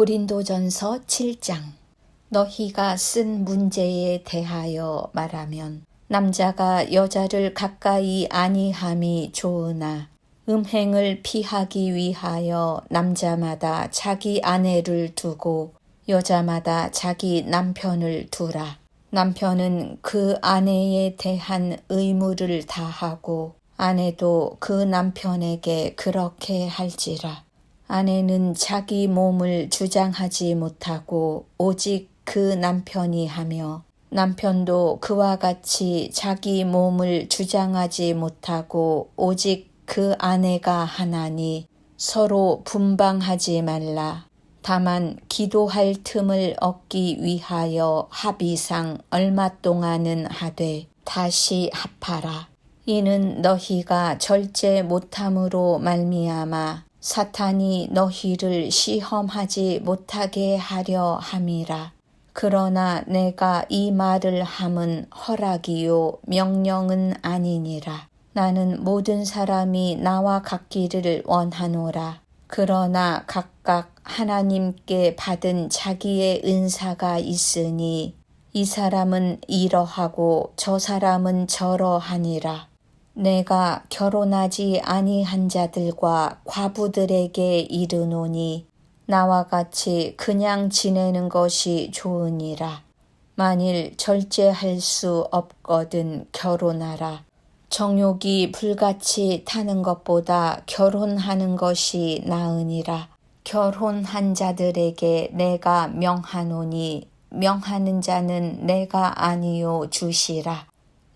고린도전서 7장 너희가 쓴 문제에 대하여 말하면 남자가 여자를 가까이 아니함이 좋으나 음행을 피하기 위하여 남자마다 자기 아내를 두고 여자마다 자기 남편을 두라. 남편은 그 아내에 대한 의무를 다하고 아내도 그 남편에게 그렇게 할지라. 아내는 자기 몸을 주장하지 못하고 오직 그 남편이 하며 남편도 그와 같이 자기 몸을 주장하지 못하고 오직 그 아내가 하나니 서로 분방하지 말라. 다만 기도할 틈을 얻기 위하여 합의상 얼마 동안은 하되 다시 합하라. 이는 너희가 절제 못함으로 말미암아 사탄이 너희를 시험하지 못하게 하려 함이라. 그러나 내가 이 말을 함은 허락이요 명령은 아니니라. 나는 모든 사람이 나와 같기를 원하노라. 그러나 각각 하나님께 받은 자기의 은사가 있으니 이 사람은 이러하고 저 사람은 저러하니라. 내가 결혼하지 아니한 자들과 과부들에게 이르노니 나와 같이 그냥 지내는 것이 좋으니라. 만일 절제할 수 없거든 결혼하라. 정욕이 불같이 타는 것보다 결혼하는 것이 나으니라. 결혼한 자들에게 내가 명하노니 명하는 자는 내가 아니요 주시라.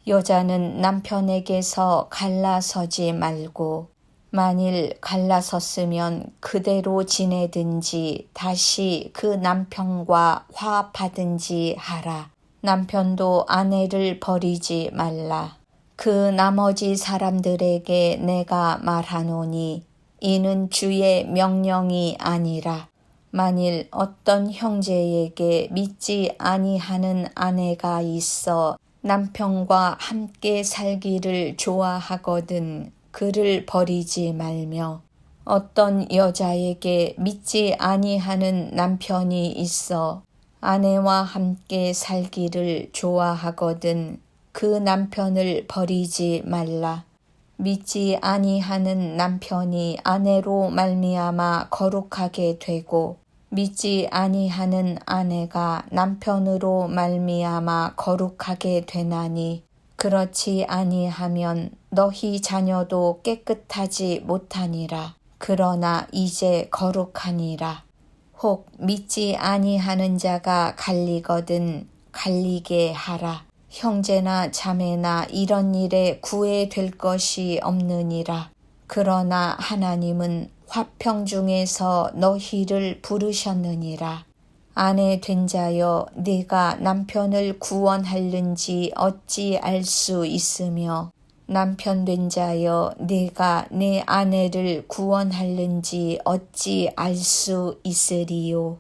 여자는 남편에게서 갈라서지 말고 만일 갈라섰으면 그대로 지내든지 다시 그 남편과 화합하든지 하라. 남편도 아내를 버리지 말라. 그 나머지 사람들에게 내가 말하노니 이는 주의 명령이 아니라 만일 어떤 형제에게 믿지 아니하는 아내가 있어 남편과 함께 살기를 좋아하거든 그를 버리지 말며 어떤 여자에게 믿지 아니하는 남편이 있어 아내와 함께 살기를 좋아하거든 그 남편을 버리지 말라. 믿지 아니하는 남편이 아내로 말미암아 거룩하게 되고 믿지 아니하는 아내가 남편으로 말미암아 거룩하게 되나니 그렇지 아니하면 너희 자녀도 깨끗하지 못하니라. 그러나 이제 거룩하니라. 혹 믿지 아니하는 자가 갈리거든 갈리게 하라. 형제나 자매나 이런 일에 구애될 것이 없느니라 그러나 하나님은 화평 중에서 너희를 부르셨느니라. 아내 된 자여 네가 남편을 구원할는지 어찌 알 수 있으며 남편 된 자여 네가 내 아내를 구원할는지 어찌 알 수 있으리요.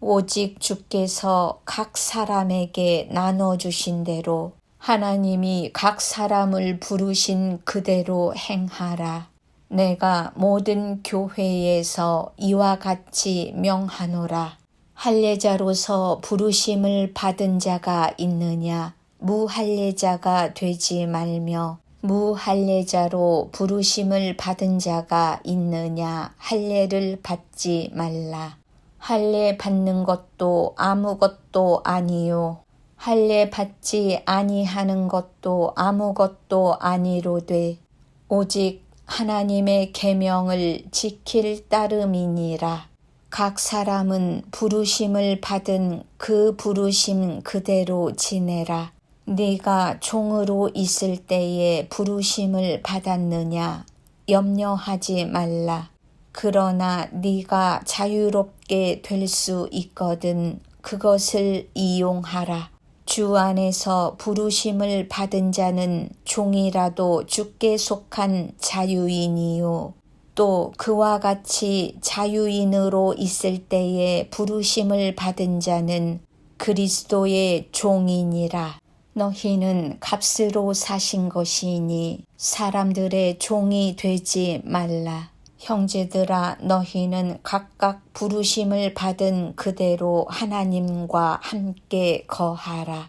오직 주께서 각 사람에게 나눠주신 대로 하나님이 각 사람을 부르신 그대로 행하라. 내가 모든 교회에서 이와 같이 명하노라. 할례자로서 부르심을 받은 자가 있느냐? 무할례자가 되지 말며 무할례자로 부르심을 받은 자가 있느냐? 할례를 받지 말라. 할례 받는 것도 아무것도 아니요. 할례 받지 아니하는 것도 아무것도 아니로되 오직 하나님의 계명을 지킬 따름이니라. 각 사람은 부르심을 받은 그 부르심 그대로 지내라. 네가 종으로 있을 때에 부르심을 받았느냐 염려하지 말라. 그러나 네가 자유롭게 될 수 있거든 그것을 이용하라. 주 안에서 부르심을 받은 자는 종이라도 주께 속한 자유인이요. 또 그와 같이 자유인으로 있을 때에 부르심을 받은 자는 그리스도의 종이니라. 너희는 값으로 사신 것이니 사람들의 종이 되지 말라. 형제들아 너희는 각각 부르심을 받은 그대로 하나님과 함께 거하라.